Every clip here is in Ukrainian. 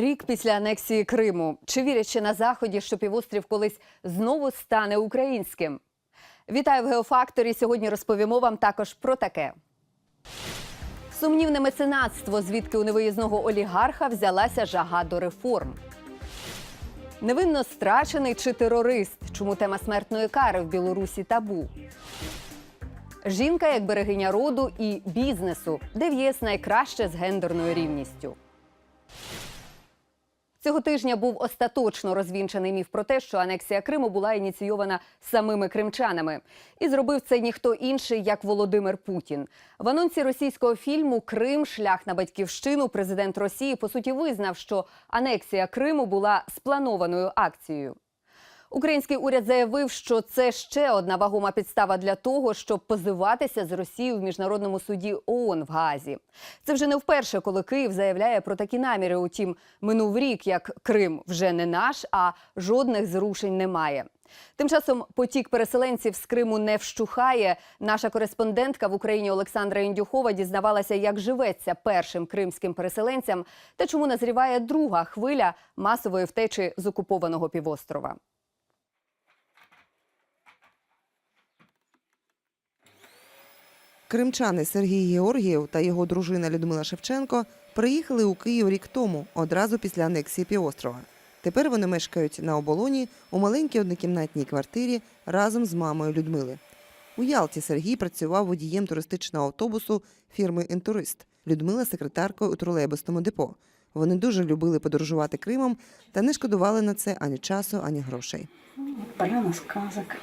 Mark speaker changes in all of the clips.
Speaker 1: Рік після анексії Криму. Чи вірять ще на заході, що півострів колись знову стане українським? Вітаю в Геофакторі. Сьогодні розповімо вам також про таке. Сумнівне меценатство, звідки у невиїзного олігарха взялася жага до реформ. Невинно страчений чи терорист? Чому тема смертної кари в Білорусі табу? Жінка як берегиня роду і бізнесу, де в ЄС найкраще з гендерною рівністю. Цього тижня був остаточно розвінчений міф про те, що анексія Криму була ініційована самими кримчанами. І зробив це ніхто інший, як Володимир Путін. В анонсі російського фільму Крим шлях на батьківщину президент Росії по суті визнав, що анексія Криму була спланованою акцією. Український уряд заявив, що це ще одна вагома підстава для того, щоб позиватися з Росією в міжнародному суді ООН в Гаазі. Це вже не вперше, коли Київ заявляє про такі наміри. Утім, минув рік, як Крим вже не наш, а жодних зрушень немає. Тим часом потік переселенців з Криму не вщухає. Наша кореспондентка в Україні Олександра Індюхова дізнавалася, як живеться першим кримським переселенцям та чому назріває друга хвиля масової втечі з окупованого півострова.
Speaker 2: Кримчани Сергій Георгієв та його дружина Людмила Шевченко приїхали у Київ рік тому, одразу після анексії півострова. Тепер вони мешкають на оболоні у маленькій однокімнатній квартирі разом з мамою Людмили. У Ялті Сергій працював водієм туристичного автобусу фірми Інтурист. Людмила секретаркою у тролейбусному депо. Вони дуже любили подорожувати Кримом та не шкодували на це ані часу, ані грошей.
Speaker 3: Поляна сказок.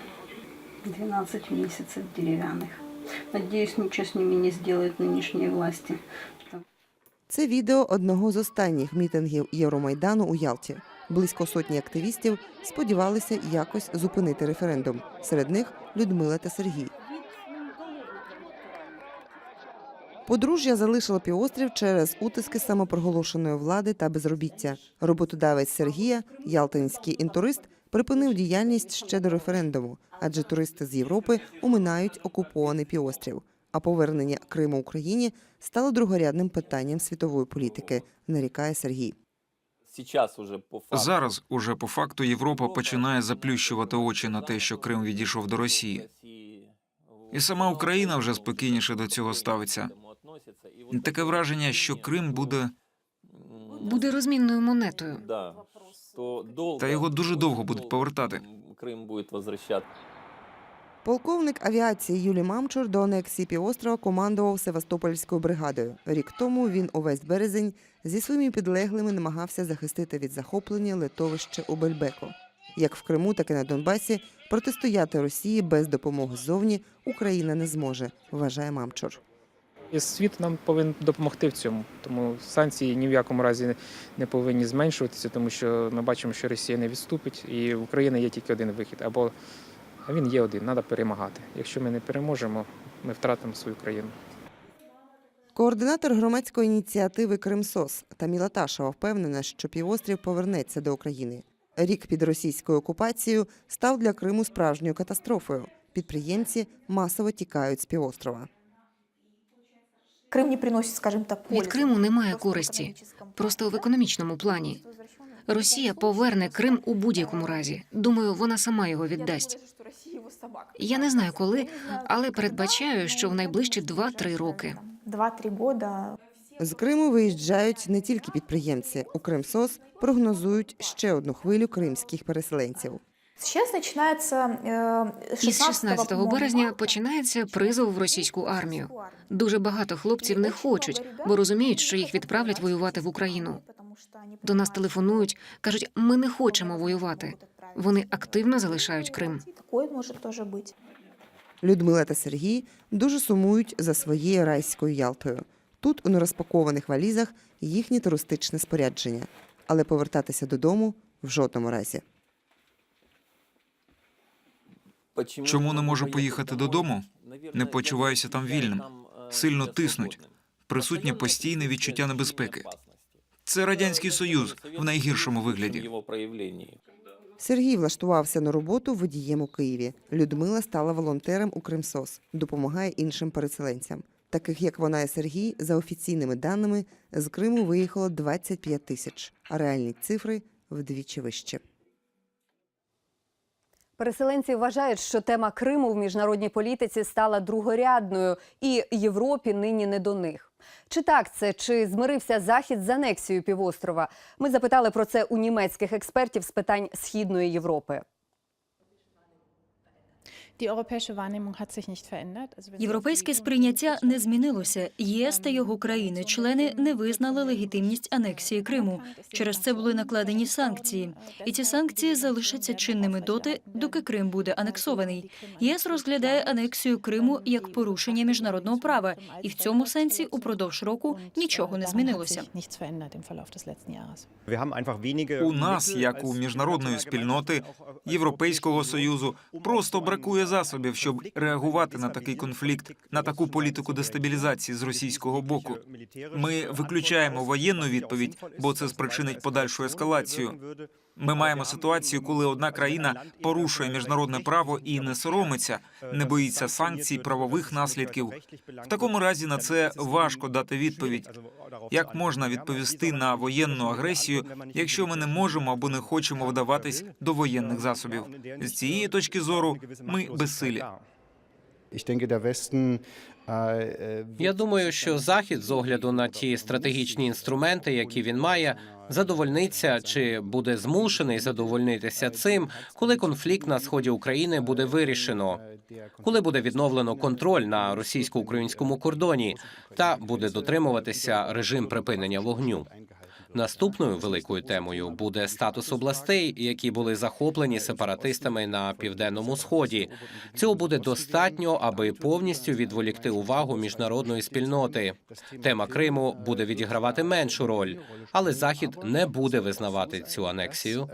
Speaker 3: 12 месяцев деревянных. Надеюсь, ничего с ними не сделают нынешние власти.
Speaker 2: Це відео одного з останніх мітингів Євромайдану у Ялті. Близько сотні активістів сподівалися якось зупинити референдум. Серед них Людмила та Сергій. Подружжя залишило півострів через утиски самопроголошеної влади та безробіття. Роботодавець Сергія, ялтинський інтурист, припинив діяльність ще до референдуму, адже туристи з Європи уминають окупований півострів. А повернення Криму Україні стало другорядним питанням світової політики, нарікає Сергій.
Speaker 4: Сейчас уже по.
Speaker 5: Зараз уже по факту Європа починає заплющувати очі на те, що Крим відійшов до Росії. І сама Україна вже спокійніше до цього ставиться. Таке враження, що Крим буде
Speaker 6: Буде розмінною монетою.
Speaker 4: Да. То долго
Speaker 5: Та його дуже довго будуть повертати.
Speaker 4: Крим буде возвращати.
Speaker 2: Полковник авіації Юлій Мамчур до анексії півострова командував Севастопольською бригадою. Рік тому він увесь березень зі своїми підлеглими намагався захистити від захоплення литовище у Бельбеку. Як в Криму, так і на Донбасі протистояти Росії без допомоги ззовні Україна не зможе, вважає Мамчур.
Speaker 7: І світ нам повинен допомогти в цьому. Тому санкції ні в якому разі не повинні зменшуватися, тому що ми бачимо, що Росія не відступить, і в Україні є тільки один вихід. Або він є один, треба перемагати. Якщо ми не переможемо, ми втратимо свою країну.
Speaker 2: Координатор громадської ініціативи Кримсос Таміла Ташева впевнена, що півострів повернеться до України. Рік під російською окупацією став для Криму справжньою катастрофою. Підприємці масово тікають з півострова.
Speaker 8: Крим не приносить, скажімо так,
Speaker 6: Від. Криму немає користі, просто в економічному плані. Росія поверне Крим у будь-якому разі. Думаю, вона сама його віддасть. Я не знаю коли, але передбачаю, що в найближчі 2-3 роки.
Speaker 8: Два-три года.
Speaker 2: З Криму виїжджають не тільки підприємці. У Кримсос прогнозують ще одну хвилю кримських переселенців.
Speaker 8: Сейчас начинается э,
Speaker 6: Із 16 березня починається призов в російську армію. Дуже багато хлопців не хочуть, бо розуміють, що їх відправлять воювати в Україну. До нас телефонують, кажуть, ми не хочемо воювати. Вони активно залишають Крим.
Speaker 8: Может тоже быть.
Speaker 2: Людмила та Сергій дуже сумують за своєю райською Ялтою. Тут у нерозпакованих валізах їхнє туристичне спорядження, але повертатися додому в жодному разі.
Speaker 5: Чому не можу поїхати додому? Не почуваюся там вільним. Сильно тиснуть. Присутнє постійне відчуття небезпеки. Це радянський союз в найгіршому вигляді.
Speaker 2: Сергій влаштувався на роботу водієм у Києві. Людмила стала волонтером у Кримсос, допомагає іншим переселенцям. Таких як вона і Сергій, за офіційними даними, з Криму виїхало 25 тисяч, а реальні цифри вдвічі вище.
Speaker 1: Переселенці вважають, що тема Криму в міжнародній політиці стала другорядною, і Європі нині не до них. Чи так це, чи змирився Захід з анексією півострова? Ми запитали про це у німецьких експертів з питань Східної Європи.
Speaker 9: Європейське сприйняття не змінилося. ЄС та його країни-члени не визнали легітимність анексії Криму. Через це були накладені санкції, і ці санкції залишаться чинними доти, доки Крим буде анексований. ЄС розглядає анексію Криму як порушення міжнародного права, і в цьому сенсі упродовж року нічого не змінилося.
Speaker 5: У нас, як у міжнародної спільноти Європейського союзу, просто бракує засобів, щоб реагувати на такий конфлікт, на таку політику дестабілізації з російського боку. Ми виключаємо воєнну відповідь, бо це спричинить подальшу ескалацію. Ми маємо ситуацію, коли одна країна порушує міжнародне право і не соромиться, не боїться санкцій, правових наслідків. В такому разі на це важко дати відповідь. Як можна відповісти на воєнну агресію, якщо ми не можемо або не хочемо вдаватись до воєнних засобів? З цієї точки зору ми безсилі.
Speaker 10: Я думаю, що захід з огляду на ті стратегічні інструменти, які він має, задовольниться чи буде змушений задовольнитися цим, коли конфлікт на сході України буде вирішено, коли буде відновлено контроль на російсько-українському кордоні та буде дотримуватися режим припинення вогню. Наступною великою темою буде статус областей, які були захоплені сепаратистами на південному сході. Цього буде достатньо, аби повністю відволікти увагу міжнародної спільноти. Тема Криму буде відігравати меншу роль, але Захід не буде визнавати цю анексію.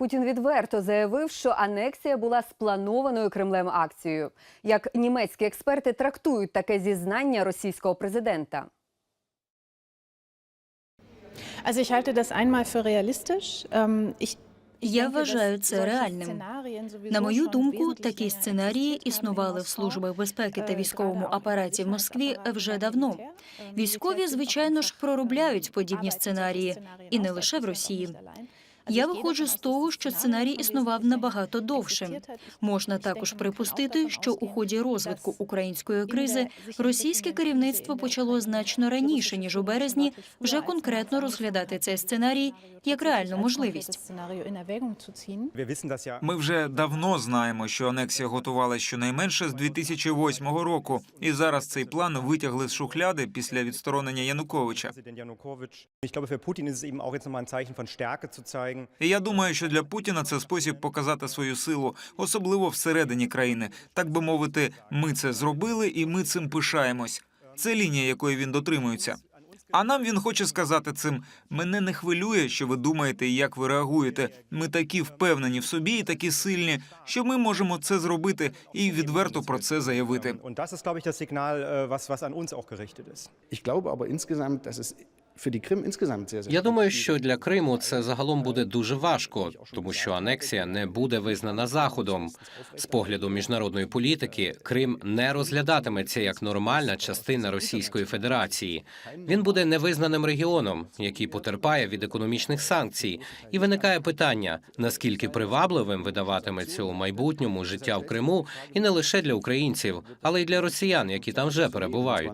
Speaker 1: Путін відверто заявив, що анексія була спланованою Кремлем акцією. Як німецькі експерти трактують таке зізнання російського президента?
Speaker 9: Я вважаю це реальним. На мою думку, такі сценарії існували в службах безпеки та військовому апараті в Москві вже давно. Військові, звичайно ж, проробляють подібні сценарії, і не лише в Росії. Я виходжу з того, що сценарій існував набагато довше. Можна також припустити, що у ході розвитку української кризи російське керівництво почало значно раніше ніж у березні вже конкретно розглядати цей сценарій як реальну можливість.
Speaker 5: Ми вже давно знаємо, що анексія готувалася щонайменше з 2008 року, і зараз цей план витягли з шухляди після відсторонення Януковича. І я думаю, що для Путіна це спосіб показати свою силу, особливо всередині країни. Так би мовити, ми це зробили, і ми цим пишаємось. Це лінія, якої він дотримується. А нам він хоче сказати цим: мене не хвилює, що ви думаєте і як ви реагуєте. Ми такі впевнені в собі і такі сильні, що ми можемо це зробити і відверто про це заявити.
Speaker 10: Я думаю, що для Криму це загалом буде дуже важко, тому що анексія не буде визнана заходом. З погляду міжнародної політики Крим не розглядатиметься як нормальна частина Російської Федерації. Він буде невизнаним регіоном, який потерпає від економічних санкцій, і виникає питання: наскільки привабливим видаватиметься у майбутньому життя в Криму, і не лише для українців, але й для росіян, які там вже перебувають.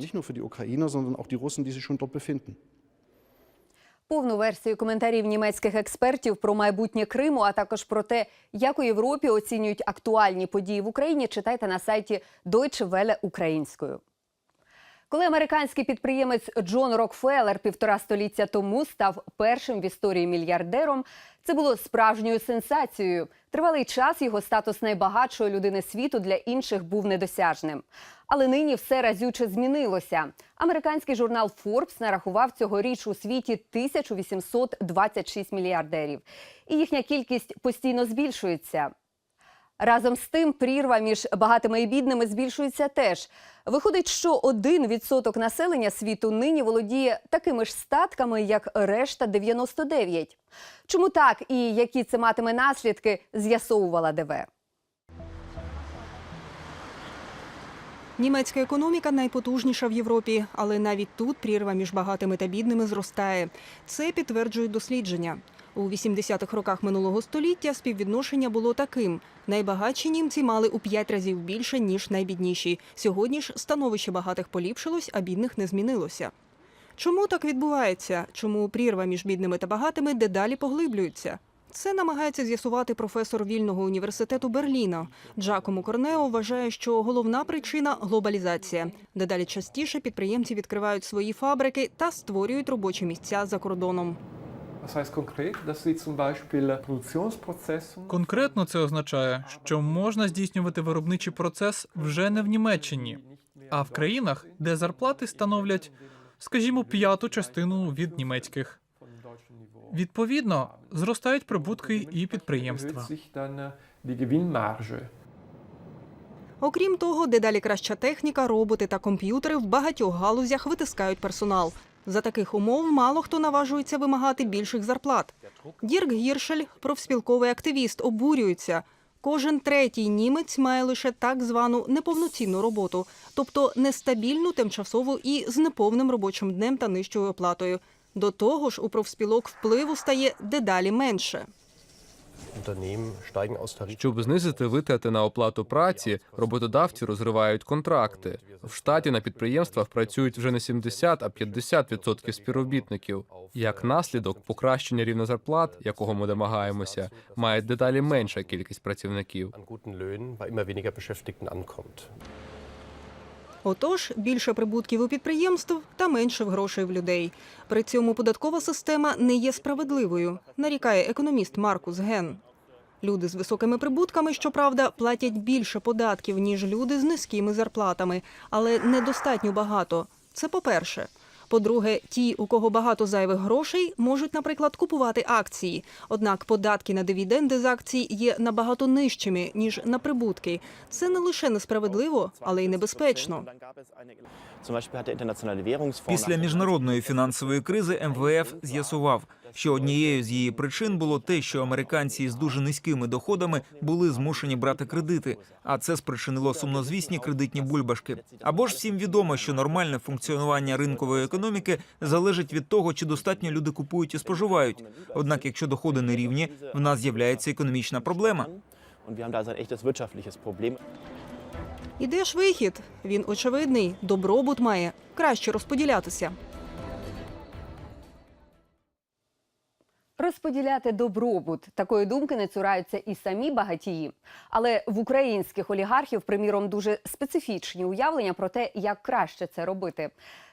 Speaker 1: Повну версію коментарів німецьких експертів про майбутнє Криму, а також про те, як у Європі оцінюють актуальні події в Україні, читайте на сайті Deutsche Welle українською. Коли американський підприємець Джон Рокфеллер півтора століття тому став першим в історії мільярдером, це було справжньою сенсацією. Тривалий час його статус найбагатшої людини світу для інших був недосяжним. Але нині все разюче змінилося. Американський журнал Forbes нарахував цьогоріч у світі 1826 мільярдерів, і їхня кількість постійно збільшується. Разом з тим, прірва між багатими і бідними збільшується теж. Виходить, що один відсоток населення світу нині володіє такими ж статками, як решта 99. Чому так і які це матиме наслідки, з'ясовувала ДВ.
Speaker 11: Німецька економіка найпотужніша в Європі, але навіть тут прірва між багатими та бідними зростає. Це підтверджують дослідження. У 80-х роках минулого століття співвідношення було таким: найбагатші німці мали у 5 разів більше ніж найбідніші. Сьогодні ж становище багатих поліпшилось, а бідних не змінилося. Чому так відбувається? Чому прірва між бідними та багатими дедалі поглиблюється? Це намагається з'ясувати професор вільного університету Берліна. Джакомо Корнео вважає, що головна причина глобалізація. Дедалі частіше підприємці відкривають свої фабрики та створюють робочі місця за кордоном.
Speaker 12: Das heißt konkret, dass Sie zum Beispiel Produktionsprozessen
Speaker 13: Конкретно це означає, що можна здійснювати виробничий процес вже не в Німеччині, а в країнах, де зарплати становлять, скажімо, п'яту частину від німецьких. Відповідно, зростають прибутки і підприємства.
Speaker 12: äh.
Speaker 11: Окрім того, дедалі краща техніка, роботи та комп'ютери в багатьох галузях витискають персонал. За таких умов мало хто наважується вимагати більших зарплат. Дірк Гіршель, профспілковий активіст, обурюється. Кожен третій німець має лише так звану неповноцінну роботу, тобто нестабільну, тимчасову і з неповним робочим днем та нижчою оплатою. До того ж, у профспілок впливу стає дедалі менше.
Speaker 14: Щоб знизити витрати на оплату праці, роботодавці розривають контракти. В штаті на підприємствах працюють вже не 70, а 50% співробітників. Як наслідок, покращення рівня зарплат, якого ми домагаємося, має дедалі менша кількість працівників.
Speaker 11: Отож, більше прибутків у підприємств та менше грошей в людей. При цьому податкова система не є справедливою, нарікає економіст Маркус Ген. Люди з високими прибутками, щоправда, платять більше податків, ніж люди з низькими зарплатами, але недостатньо багато. Це по-перше. По-друге, ті, у кого багато зайвих грошей, можуть, наприклад, купувати акції. Однак податки на дивіденди з акцій є набагато нижчими ніж на прибутки. Це не лише несправедливо, але й небезпечно.
Speaker 5: Після міжнародної фінансової кризи МВФ з'ясував, що однією з її причин було те, що американці з дуже низькими доходами були змушені брати кредити, а це спричинило сумнозвісні кредитні бульбашки. Або ж всім відомо, що нормальне функціонування ринкової економіки залежить від того, чи достатньо люди купують і споживають. Однак, якщо доходи не рівні, в нас з'являється економічна проблема.
Speaker 11: І де ж вихід? Він очевидний. Добробут має краще розподілятися.
Speaker 1: Розподіляти добробут такої думки не цураються і самі багатії. Але в українських олігархів, приміром, дуже специфічні уявлення про те, як краще це робити.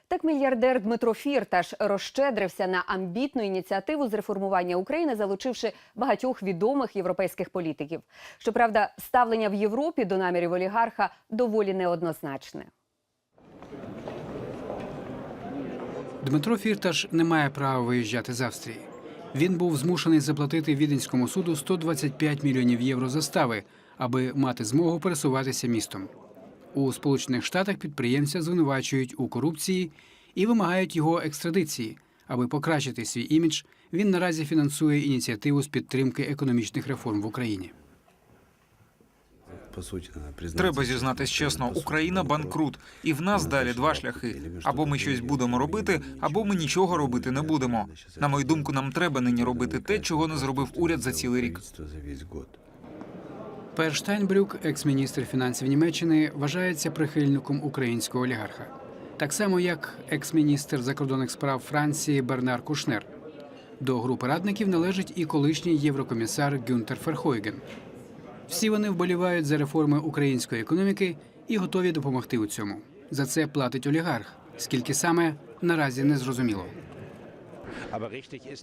Speaker 1: Так мільярдер Дмитро Фірташ розщедрився на амбітну ініціативу з реформування України, залучивши багатьох відомих європейських політиків. Щоправда, ставлення в Європі до намірів олігарха доволі неоднозначне.
Speaker 15: Дмитро Фірташ не має права виїжджати з Австрії. Він був змушений заплатити віденському суду 125 мільйонів євро застави, аби мати змогу пересуватися містом. У Сполучених Штатах підприємця звинувачують у корупції і вимагають його екстрадиції. Аби покращити свій імідж, він наразі фінансує ініціативу з підтримки економічних реформ в Україні.
Speaker 5: Треба зізнатись чесно, Україна банкрут, і в нас далі два шляхи: або ми щось будемо робити, або ми нічого робити не будемо. На мою думку, нам треба нині робити те, чого не зробив уряд за цілий рік.
Speaker 15: Пер Штайнбрюк, екс-міністр фінансів Німеччини, вважається прихильником українського олігарха, так само як екс-міністр закордонних справ Франції Бернар Кушнер. До групи радників належить і колишній єврокомісар Гюнтер Ферхойген. Всі вони вболівають за реформи української економіки і готові допомогти у цьому. За це платить олігарх. Скільки саме наразі не зрозуміло.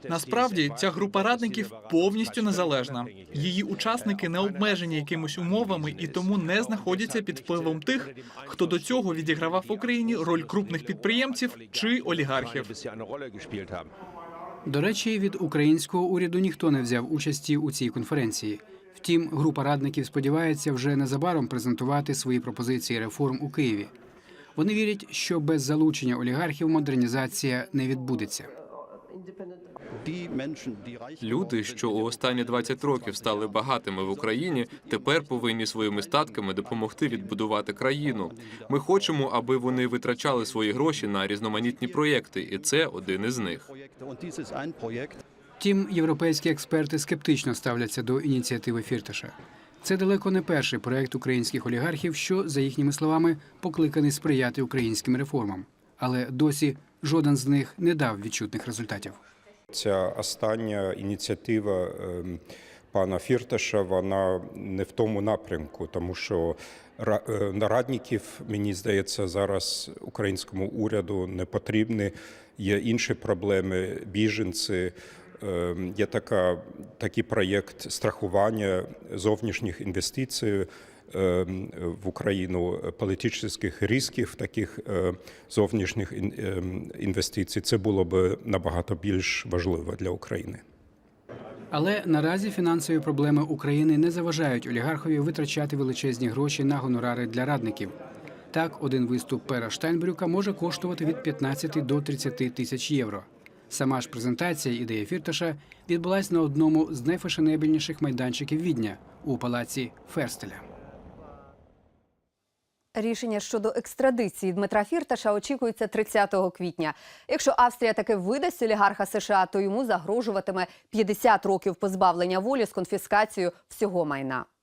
Speaker 13: Насправді ця група радників повністю незалежна. Її учасники не обмежені якимись умовами і тому не знаходяться під впливом тих, хто до цього відігравав в Україні роль крупних підприємців чи олігархів.
Speaker 15: До речі, від українського уряду ніхто не взяв участі у цій конференції. Втім, група радників сподівається вже незабаром презентувати свої пропозиції реформ у Києві. Вони вірять, що без залучення олігархів модернізація не відбудеться.
Speaker 16: Люди, що у останні 20 років стали багатими в Україні, тепер повинні своїми статками допомогти відбудувати країну. Ми хочемо, аби вони витрачали свої гроші на різноманітні проєкти, і це один із них.
Speaker 15: Втім, європейські експерти скептично ставляться до ініціативи Фірташа. Це далеко не перший проект українських олігархів, що, за їхніми словами, покликаний сприяти українським реформам. Але досі жоден з них не дав відчутних результатів.
Speaker 17: Ця остання ініціатива ем, пана Фірташа, вона не в тому напрямку, тому що е, нарадників, мені здається, зараз українському уряду не потрібні. Є інші проблеми, біженці. Ем, Є така, такий проєкт страхування зовнішніх інвестицій ем, в Україну, політичних ризиків таких е, зовнішніх ем, інвестицій. Це було б набагато більш важливо для України.
Speaker 15: Але наразі фінансові проблеми України не заважають олігархові витрачати величезні гроші на гонорари для радників. Так, один виступ Пера Штайнбрюка може коштувати від 15 до 30 тисяч євро. Сама ж презентація ідеї Фірташа відбулась на одному з найфешенебельніших майданчиків Відня у палаці Ферстеля.
Speaker 1: Рішення щодо екстрадиції Дмитра Фірташа очікується 30 квітня. Якщо Австрія таки видасть олігарха США, то йому загрожуватиме 50 років позбавлення волі з конфіскацією всього майна. –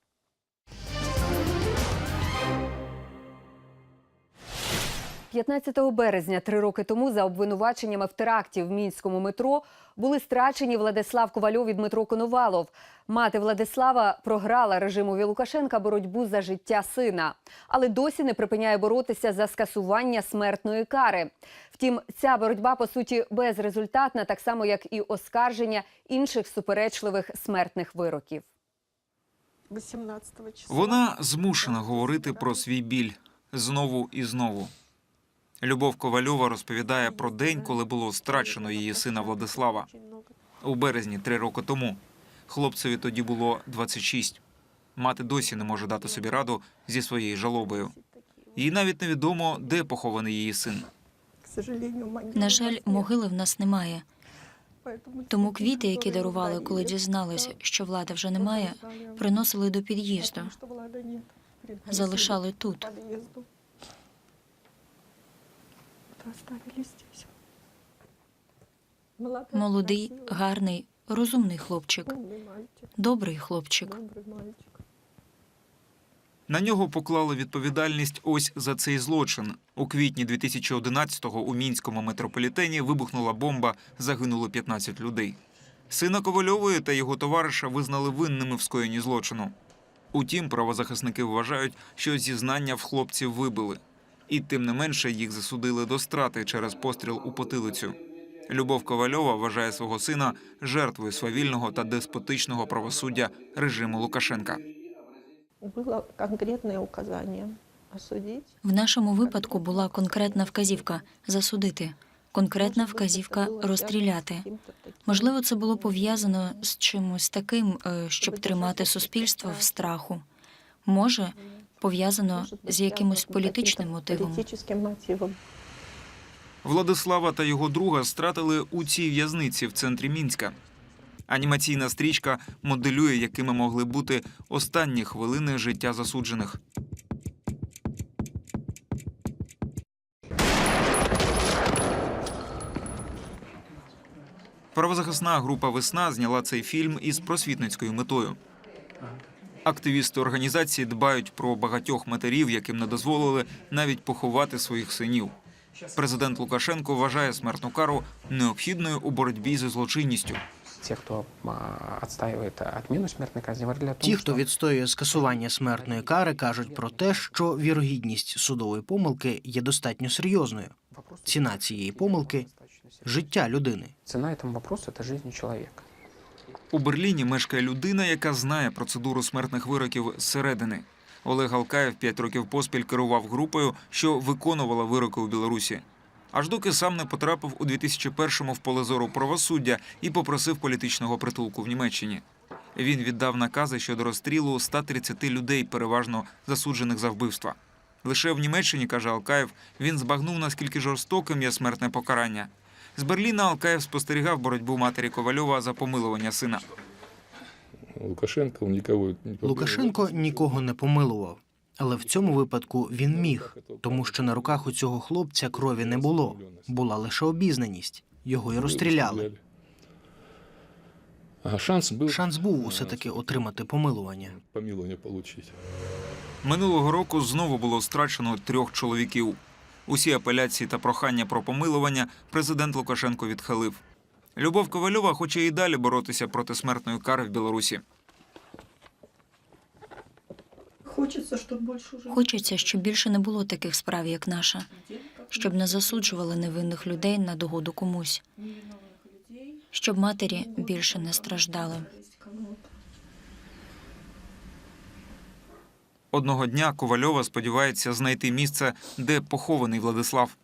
Speaker 1: 15 березня, три роки тому, за обвинуваченнями в теракті в мінському метро були страчені Владислав Ковальов і Дмитро Коновалов. Мати Владислава програла режимові Лукашенка боротьбу за життя сина, але досі не припиняє боротися за скасування смертної кари. Втім, ця боротьба по суті безрезультатна, так само як і оскарження інших суперечливих смертних вироків.
Speaker 5: Вона змушена говорити про свій біль знову і знову. Любов Ковальова розповідає про день, коли було страчено її сина Владислава. У березні три роки тому. Хлопцеві тоді було 26. Мати досі не може дати собі раду зі своєю жалобою. Їй навіть невідомо, де похований її син.
Speaker 18: На жаль, могили в нас немає. Тому квіти, які дарували, коли дізнались, що влада вже немає, приносили до під'їзду, залишали тут. Молодий, гарний, розумний хлопчик, добрий хлопчик.
Speaker 5: На нього поклали відповідальність ось за цей злочин. У квітні 2011-го у мінському метрополітені вибухнула бомба, загинуло 15 людей. Сина Ковальової та його товариша визнали винними в скоєнні злочину. Утім, правозахисники вважають, що зізнання в хлопців вибили. І тим не менше їх засудили до страти через постріл у потилицю. Любов Ковальова вважає свого сина жертвою свавільного та деспотичного правосуддя режиму Лукашенка.
Speaker 19: Было конкретное указание осудить.
Speaker 18: В нашому випадку була конкретна вказівка засудити, конкретна вказівка розстріляти. Можливо, це було пов'язано з чимось таким, е, щоб тримати суспільство в страху. Може, пов'язано з якимось політичним мотивом.
Speaker 5: Владислава та його друга стратили у цій в'язниці в центрі Мінська. Анімаційна стрічка моделює, якими могли бути останні хвилини життя засуджених. Правозахисна група Весна зняла цей фільм із просвітницькою метою. Активісти організації дбають про багатьох матерів, яким не дозволили навіть поховати своїх синів. Президент Лукашенко вважає смертну кару необхідною у боротьбі зі злочинністю.
Speaker 7: Те, кто отстаивает отмену смертной казни, говорили
Speaker 20: Ті, хто відстоює скасування смертної кари, кажуть про те, що вірогідність судової помилки є достатньо серйозною. Ціна цієї помилки життя людини.
Speaker 7: цена этому вопросу – это жизнь человека.
Speaker 5: У Берліні мешкає людина, яка знає процедуру смертних вироків зсередини. Олег Алкаєв п'ять років поспіль керував групою, що виконувала вироки у Білорусі. Аж доки сам не потрапив у 2001-му в поле зору правосуддя і попросив політичного притулку в Німеччині. Він віддав накази щодо розстрілу 130 людей, переважно засуджених за вбивства. Лише в Німеччині, каже Алкаєв, він збагнув, наскільки жорстоким є смертне покарання. З Берліна Алкаєв спостерігав боротьбу матері Ковальова за помилування сина.
Speaker 21: Лукашенко
Speaker 20: Лукашенко нікого не помилував. Але в цьому випадку він міг, тому що на руках у цього хлопця крові не було. Була лише обізнаність. Його й розстріляли.
Speaker 21: Шанс был
Speaker 20: Шанс був усе таки отримати помилування.
Speaker 21: получить.
Speaker 5: Минулого року знову було страчено трьох чоловіків. Усі апеляції та прохання про помилування президент Лукашенко відхилив. Любов Ковальова хоче і далі боротися проти смертної кари в Білорусі.
Speaker 9: Хочеться, щоб більше не було таких справ, як наша, щоб не засуджували невинних людей на догоду комусь, щоб матері більше не страждали.
Speaker 5: Одного дня Ковальова сподівається знайти місце, де похований Владислав,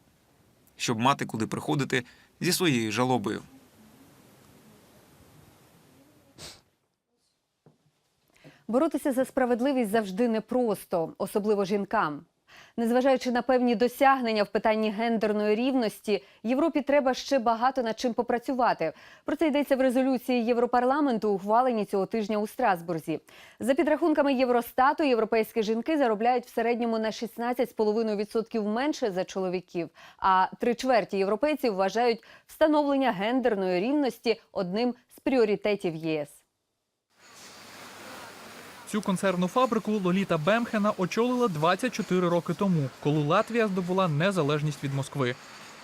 Speaker 5: щоб мати куди приходити зі своєю жалобою.
Speaker 1: Боротися за справедливість завжди непросто, особливо жінкам. Незважаючи на певні досягнення в питанні гендерної рівності, Європі треба ще багато над чим попрацювати. Про це йдеться в резолюції Європарламенту, ухваленій цього тижня у Страсбурзі. За підрахунками Євростату, європейські жінки заробляють в середньому на 16,5% менше за чоловіків. А три чверті європейців вважають встановлення гендерної рівності одним з пріоритетів ЄС.
Speaker 13: Цю консервну фабрику Лоліта Бемхена очолила 24 роки тому, коли Латвія здобула незалежність від Москви.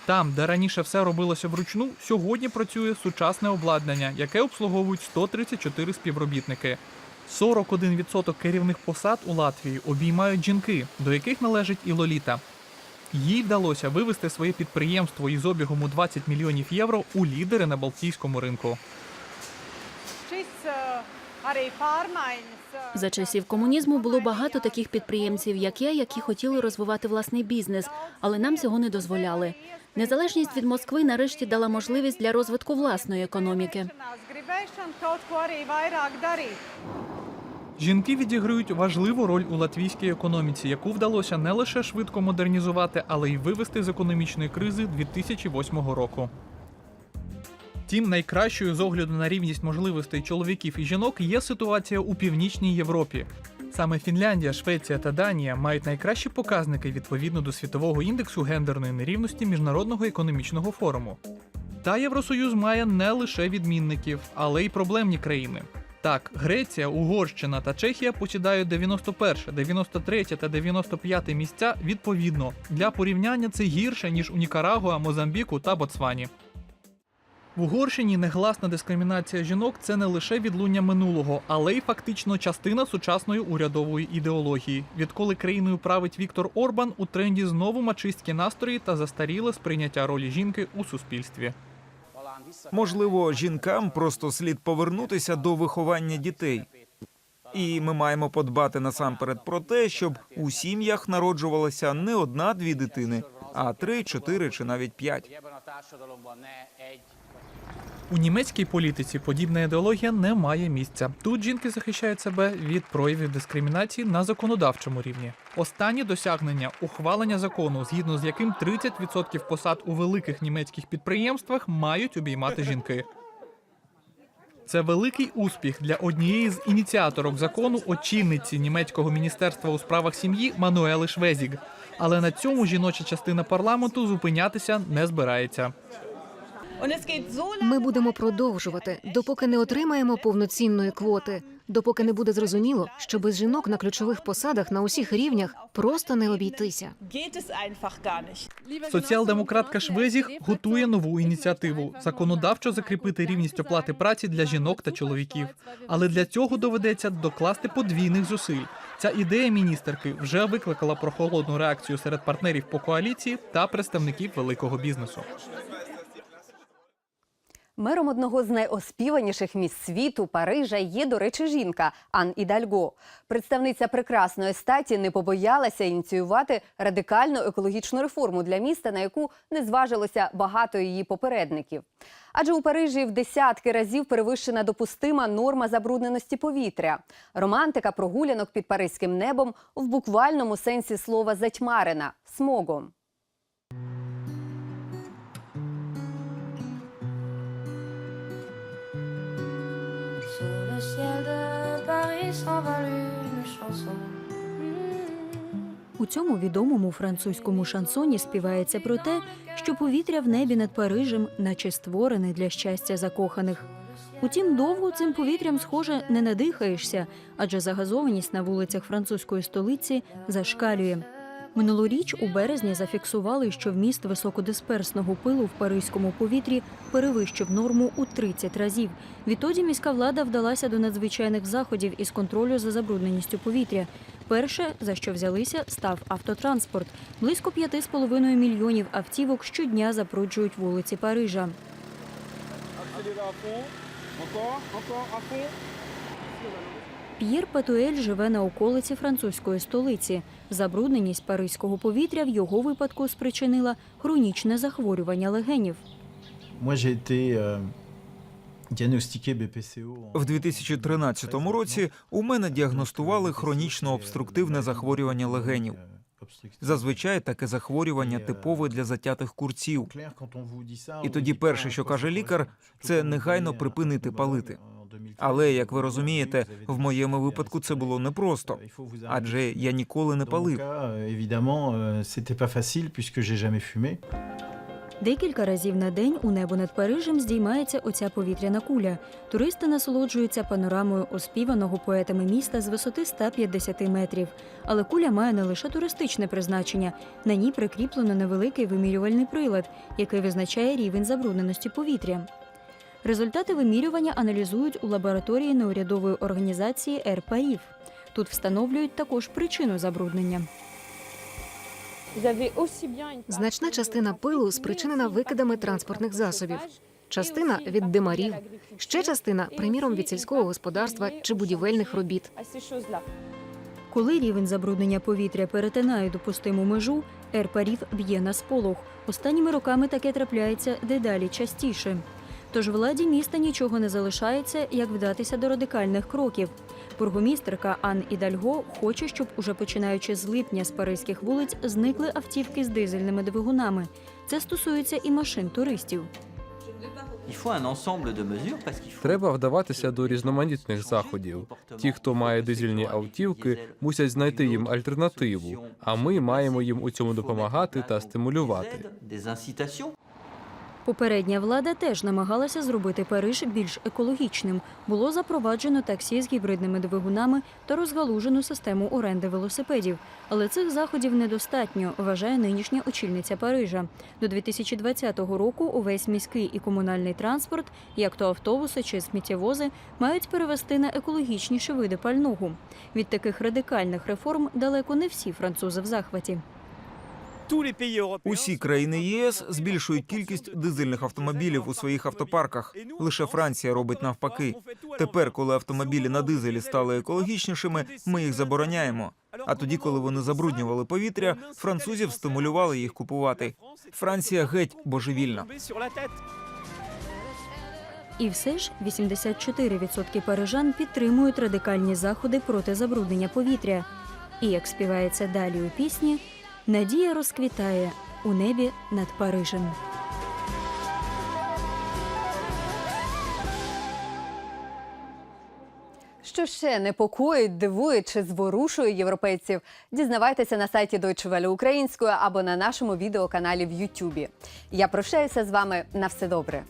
Speaker 13: Там, де раніше все робилося вручну, сьогодні працює сучасне обладнання, яке обслуговують 134 співробітники. 41% керівних посад у Латвії обіймають жінки, до яких належить і Лоліта. Їй вдалося вивести своє підприємство із обігом у 20 мільйонів євро у лідери на Балтійському ринку.
Speaker 22: За часів комунізму було багато таких підприємців, як я, які хотіли розвивати власний бізнес, але нам цього не дозволяли. Незалежність від Москви нарешті дала можливість для розвитку власної економіки.
Speaker 13: Жінки відіграють важливу роль у латвійській економіці, яку вдалося не лише швидко модернізувати, але й вивести з економічної кризи 2008 року. Втім, найкращою з огляду на рівність можливостей чоловіків і жінок є ситуація у північній Європі. Саме Фінляндія, Швеція та Данія мають найкращі показники відповідно до світового індексу гендерної нерівності міжнародного економічного форуму. Та Євросоюз має не лише відмінників, але й проблемні країни. Так, Греція, Угорщина та Чехія посідають 91, 93 та 95 місця відповідно. Для порівняння це гірше ніж у Нікарагуа, Мозамбіку та Ботсвані. В Угорщині негласна дискримінація жінок це не лише відлуння минулого, але й фактично частина сучасної урядової ідеології. Відколи країною править Віктор Орбан, у тренді знову мачистські настрої та застаріле сприйняття ролі жінки у суспільстві.
Speaker 5: Можливо, жінкам просто слід повернутися до виховання дітей. І ми маємо подбати насамперед про те, щоб у сім'ях народжувалося не одна-дві дитини, а три, чотири чи навіть п'ять.
Speaker 13: У німецькій політиці подібна ідеологія не має місця. Тут жінки захищають себе від проявів дискримінації на законодавчому рівні. Останні досягнення ухвалення закону, згідно з яким 30% посад у великих німецьких підприємствах мають обіймати жінки. Це великий успіх для однієї з ініціаторок закону, очільниці німецького міністерства у справах сім'ї Мануели Швезіг. Але на цьому жіноча частина парламенту зупинятися не збирається.
Speaker 6: Ми будемо продовжувати, допоки не отримаємо повноцінної квоти, допоки не буде зрозуміло, що без жінок на ключових посадах на усіх рівнях просто не обійтися.
Speaker 13: Соціал-демократка Швезіх готує нову ініціативу законодавчо закріпити рівність оплати праці для жінок та чоловіків. Але для цього доведеться докласти подвійних зусиль. Ця ідея міністерки вже викликала прохолодну реакцію серед партнерів по коаліції та представників великого бізнесу.
Speaker 1: Мером одного з найоспіваніших міст світу Парижа є, до речі, жінка Ан Ідальго. Представниця прекрасної статі не побоялася ініціювати радикальну екологічну реформу для міста, на яку не зважилося багато її попередників. Адже у Парижі в десятки разів перевищена допустима норма забрудненості повітря. Романтика прогулянок під паризьким небом в буквальному сенсі слова затьмарена смогом.
Speaker 9: У цьому відомому французькому шансоні співається про те, що повітря в небі над Парижем, наче створене для щастя закоханих. Утім, довго цим повітрям, схоже, не надихаєшся, адже загазованість на вулицях французької столиці зашкалює. Минулоріч у березні зафіксували, що вміст високодисперсного пилу в паризькому повітрі перевищив норму у 30 разів. Відтоді міська влада вдалася до надзвичайних заходів із контролю за забрудненістю повітря. Перше, за що взялися, став автотранспорт. Близько 5,5 мільйонів автівок щодня запруджують вулиці Парижа. П'єр Патуель живе на околиці французької столиці. Забрудненість паризького повітря в його випадку спричинила хронічне захворювання легенів.
Speaker 5: В 2013 році у мене діагностували хронічно обструктивне захворювання легенів. Зазвичай таке захворювання типове для затятих курців. І тоді перше, що каже лікар, це негайно припинити палити. Але як ви розумієте, в моєму випадку це було непросто, адже я ніколи не палив.
Speaker 9: Декілька разів на день у небо над Парижем здіймається оця повітряна куля. Туристи насолоджуються панорамою оспіваного поетами міста з висоти 150 метрів. Але куля має не лише туристичне призначення. На ній прикріплено невеликий вимірювальний прилад, який визначає рівень забрудненості повітря. Результати вимірювання аналізують у лабораторії неурядової організації Ерпарів. Тут встановлюють також причину забруднення.
Speaker 6: Значна частина пилу спричинена викидами транспортних засобів. Частина від димарів, ще частина, приміром, від сільського господарства чи будівельних робіт.
Speaker 9: Коли рівень забруднення повітря перетинає допустиму межу, ерпарів б'є на сполох. Останніми роками таке трапляється дедалі частіше. Тож владі міста нічого не залишається, як вдатися до радикальних кроків. Бургомістерка Ан Ідальго хоче, щоб уже починаючи з липня з паризьких вулиць зникли автівки з дизельними двигунами. Це стосується і машин туристів.
Speaker 14: Треба вдаватися до різноманітних заходів. Ті, хто має дизельні автівки, мусять знайти їм альтернативу. А ми маємо їм у цьому допомагати та стимулювати.
Speaker 9: Попередня влада теж намагалася зробити Париж більш екологічним. Було запроваджено таксі з гібридними двигунами та розгалужену систему оренди велосипедів. Але цих заходів недостатньо, вважає нинішня очільниця Парижа. До 2020 року увесь міський і комунальний транспорт, як то автобуси чи сміттєвози, мають перевести на екологічніші види пального. Від таких радикальних реформ далеко не всі французи в захваті.
Speaker 5: Усі країни ЄС збільшують кількість дизельних автомобілів у своїх автопарках. Лише Франція робить навпаки. Тепер, коли автомобілі на дизелі стали екологічнішими, ми їх забороняємо. А тоді, коли вони забруднювали повітря, французів стимулювали їх купувати. Франція геть божевільна.
Speaker 9: І все ж 84% парижан підтримують радикальні заходи проти забруднення повітря. І як співається далі у пісні, надія розквітає у небі над Парижем.
Speaker 1: Що ще непокоїть, дивує чи зворушує європейців? Дізнавайтеся на сайті Deutsche Welle українською або на нашому відеоканалі в Ютубі. Я прощаюся з вами на все добре.